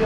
Ee,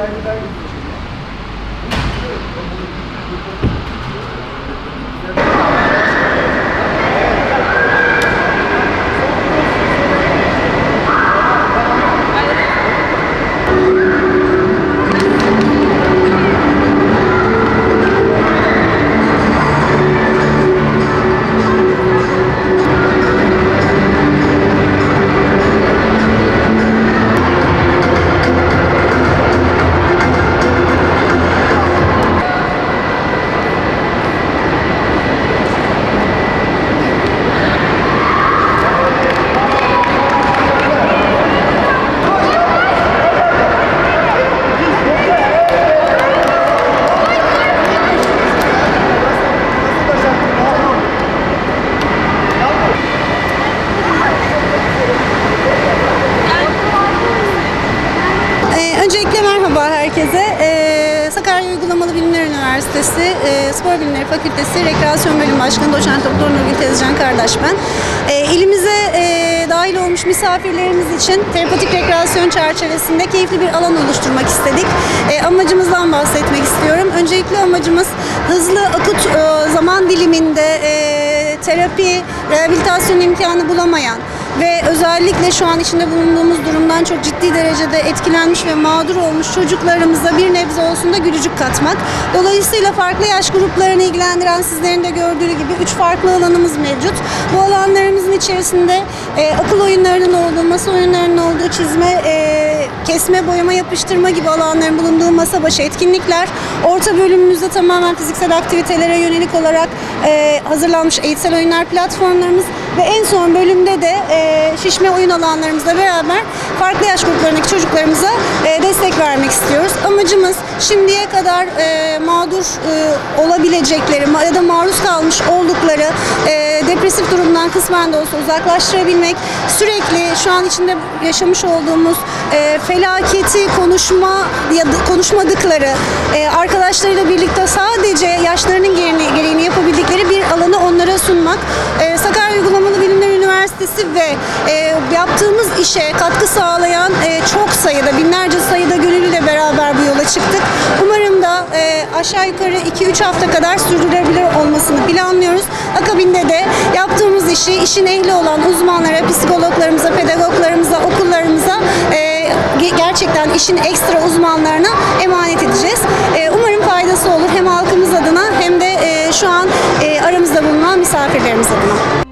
Uygulamalı Bilimler Üniversitesi e, Spor Bilimleri Fakültesi Rekreasyon Bölüm Başkanı Doçent Doktor Nurgül Tezcan kardeş ben. Ee, ilimize e, dahil olmuş misafirlerimiz için terapatik rekreasyon çerçevesinde keyifli bir alan oluşturmak istedik. E, amacımızdan bahsetmek istiyorum. Öncelikle amacımız hızlı akut e, zaman diliminde e, terapi, rehabilitasyon imkanı bulamayan ve özellikle şu an içinde bulunduğumuz durumdan çok ciddi derecede etkilenmiş ve mağdur olmuş çocuklarımıza bir nebze olsun da gülücük katmak. Dolayısıyla farklı yaş gruplarını ilgilendiren sizlerin de gördüğü gibi üç farklı alanımız mevcut. Bu alanlarımızın içerisinde e, akıl oyunlarının olduğu, masa oyunlarının olduğu, çizme, e, kesme, boyama, yapıştırma gibi alanların bulunduğu masa başı etkinlikler. Orta bölümümüzde tamamen fiziksel aktivitelere yönelik olarak e, hazırlanmış eğitsel oyunlar platformlarımız ve en son bölümde de e, şişme oyun alanlarımızla beraber farklı yaş gruplarındaki çocuklarımıza e, destek vermek istiyoruz. Amacımız şimdiye kadar e, mağdur e, olabilecekleri ya da maruz kalmış oldukları depresif durumdan kısmen de olsa uzaklaştırabilmek, sürekli şu an içinde yaşamış olduğumuz felaketi konuşma ya konuşmadıkları arkadaşlarıyla birlikte sadece Üniversitesi ve e, yaptığımız işe katkı sağlayan e, çok sayıda, binlerce sayıda gönüllüyle beraber bu yola çıktık. Umarım da e, aşağı yukarı 2-3 hafta kadar sürdürülebilir olmasını planlıyoruz. Akabinde de yaptığımız işi işin ehli olan uzmanlara, psikologlarımıza, pedagoglarımıza, okullarımıza e, ge- gerçekten işin ekstra uzmanlarına emanet edeceğiz. E, umarım faydası olur hem halkımız adına hem de e, şu an e, aramızda bulunan misafirlerimiz adına.